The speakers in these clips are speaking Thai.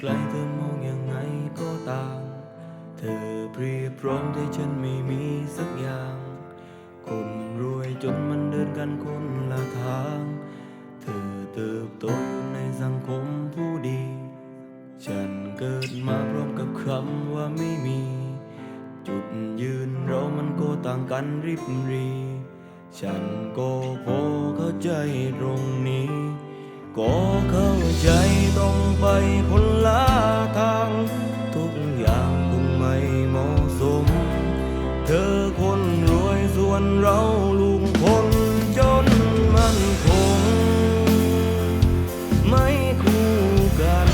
ไกลเธอมองยังไงก็ตาม เธอเพียพร้อมให้ฉันไม่มีสักอย่าง คนรวยจนมันเดินกันคนละทาง เธอเติบโตในสังคมผู้ดี ฉันเกิดมาพร้อมกับคำว่าไม่มี จุดยืนเรามันก็ต่างกันริบรี ฉันก็พอเข้าใจตรงนี้ ก็เข้าใจต้องไปคนละทาง ทุกอย่างคงไม่เหมาะสม เธอคนรวยส่วนเราลุงคนจนมันคง ไม่คู่กัน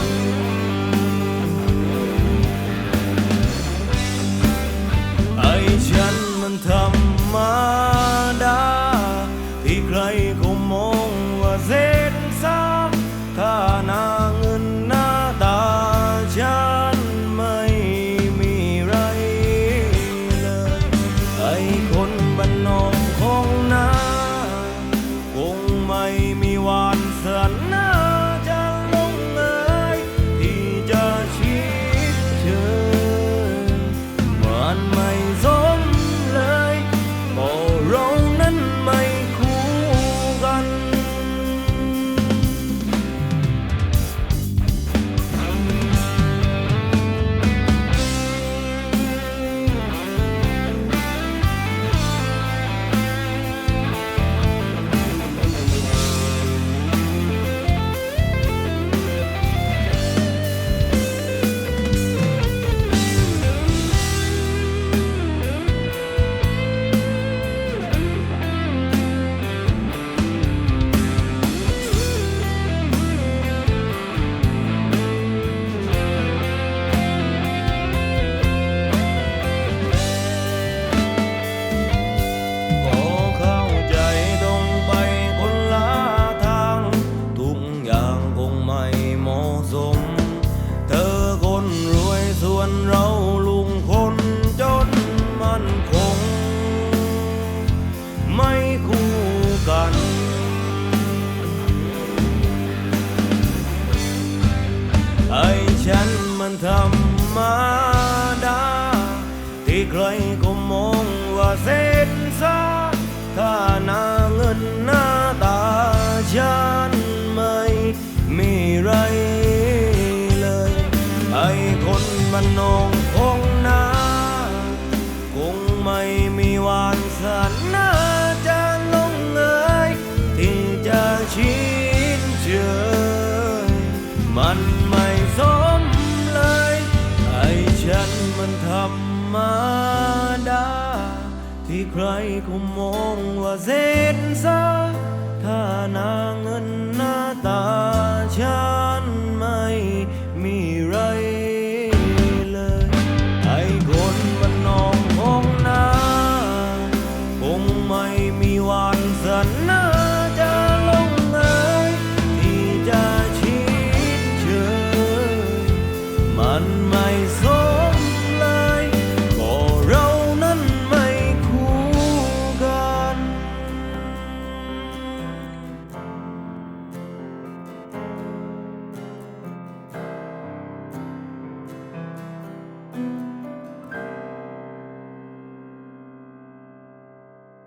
ไอ้ฉันมันธรรมดันธรรมดาที่ใครก็มองว่าเส มันธรรมดา ที่ใครก็มองว่าเส้นซาถ้านาเงินหน้าตา